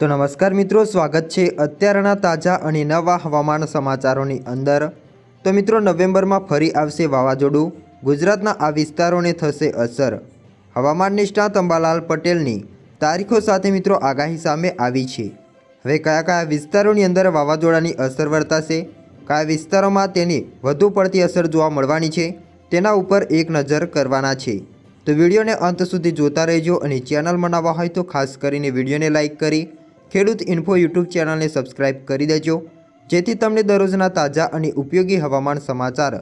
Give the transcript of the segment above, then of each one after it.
તો નમસ્કાર મિત્રો, સ્વાગત છે અત્યારના તાજા અને નવા હવામાન સમાચારોની અંદર. તો મિત્રો, નવેમ્બરમાં ફરી આવશે વાવાઝોડું. ગુજરાતના આ વિસ્તારોને થશે અસર. હવામાન નિષ્ણાત અંબાલાલ પટેલની તારીખો સાથે મિત્રો આગાહી સામે આવી છે. હવે કયા કયા વિસ્તારોની અંદર વાવાઝોડાની અસર વર્તાશે? કયા વિસ્તારોમાં તેની વધુ પડતી અસર જોવા મળવાની છે? તેના ઉપર એક નજર કરવાના છે. તો વિડીયોને અંત સુધી જોતા રહેજો અને ચેનલ બનાવવા હોય તો ખાસ કરીને વિડીયોને લાઇક કરી ખેડૂત ઇન્ફો યુટ્યુબ ચેનલને સબસ્ક્રાઇબ કરી દેજો, જેથી તમને દરરોજના તાજા અને ઉપયોગી હવામાન સમાચાર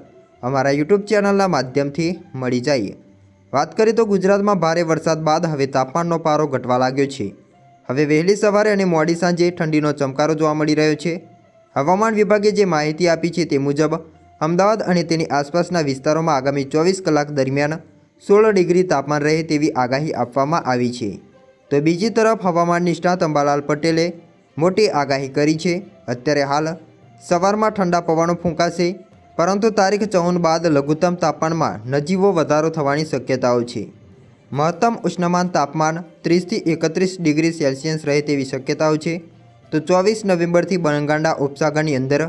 અમારા યુટ્યુબ ચેનલના માધ્યમથી મળી જાય. વાત કરીએ તો ગુજરાતમાં ભારે વરસાદ બાદ હવે તાપમાનનો પારો ઘટવા લાગ્યો છે. હવે વહેલી સવારે અને મોડી સાંજે ઠંડીનો ચમકારો જોવા મળી રહ્યો છે. હવામાન વિભાગે જે માહિતી આપી છે તે મુજબ, અમદાવાદ અને તેની આસપાસના વિસ્તારોમાં આગામી ચોવીસ કલાક દરમિયાન સોળ ડિગ્રી તાપમાન રહે તેવી આગાહી આપવામાં આવી છે. તો બીજી તરફ હવામાન નિષ્ણાત અંબાલાલ પટેલે મોટી આગાહી કરી છે. અત્યારે હાલ સવારમાં ઠંડા પવનો ફૂંકાશે, પરંતુ તારીખ ચૌદ બાદ લઘુત્તમ તાપમાનમાં નજીવો વધારો થવાની શક્યતાઓ છે. મહત્તમ ઉષ્ણમાન તાપમાન ત્રીસથી એકત્રીસ ડિગ્રી સેલ્સિયસ રહે તેવી શક્યતાઓ છે. તો ચોવીસ નવેમ્બરથી બંગાળના ઉપસાગરની અંદર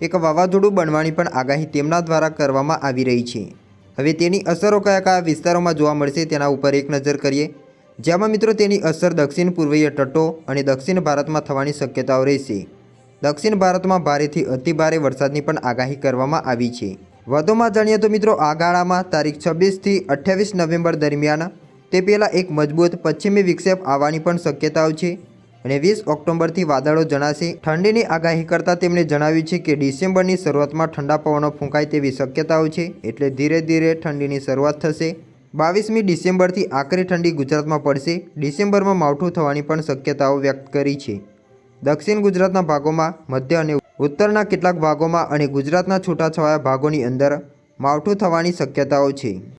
એક વાવાઝોડું બનવાની પણ આગાહી તેમના દ્વારા કરવામાં આવી રહી છે. હવે તેની અસરો કયા કયા વિસ્તારોમાં જોવા મળશે તેના ઉપર એક નજર કરીએ. જેમાં મિત્રો તેની અસર દક્ષિણ પૂર્વીય તટો અને દક્ષિણ ભારતમાં થવાની શક્યતાઓ રહેશે. દક્ષિણ ભારતમાં ભારેથી અતિભારે વરસાદની પણ આગાહી કરવામાં આવી છે. વધુમાં જાણીએ તો મિત્રો આ ગાળામાં તારીખ છવ્વીસથી અઠ્યાવીસ નવેમ્બર દરમિયાન તે પહેલાં એક મજબૂત પશ્ચિમી વિક્ષેપ આવવાની પણ શક્યતાઓ છે અને વીસ ઓક્ટોબરથી વાદળો જણાશે. ઠંડીની આગાહી કરતાં તેમણે જણાવ્યું છે કે ડિસેમ્બરની શરૂઆતમાં ઠંડા પવનો ફૂંકાય તેવી શક્યતાઓ છે, એટલે ધીરે ધીરે ઠંડીની શરૂઆત થશે. બાવીસમી ડિસેમ્બરથી આકરી ઠંડી ગુજરાતમાં પડશે. ડિસેમ્બરમાં માવઠું થવાની પણ શક્યતાઓ વ્યક્ત કરી છે. દક્ષિણ ગુજરાતના ભાગોમાં મધ્ય અને ઉત્તરના કેટલાક ભાગોમાં અને ગુજરાતના છૂટાછવાયા ભાગોની અંદર માવઠું થવાની શક્યતાઓ છે.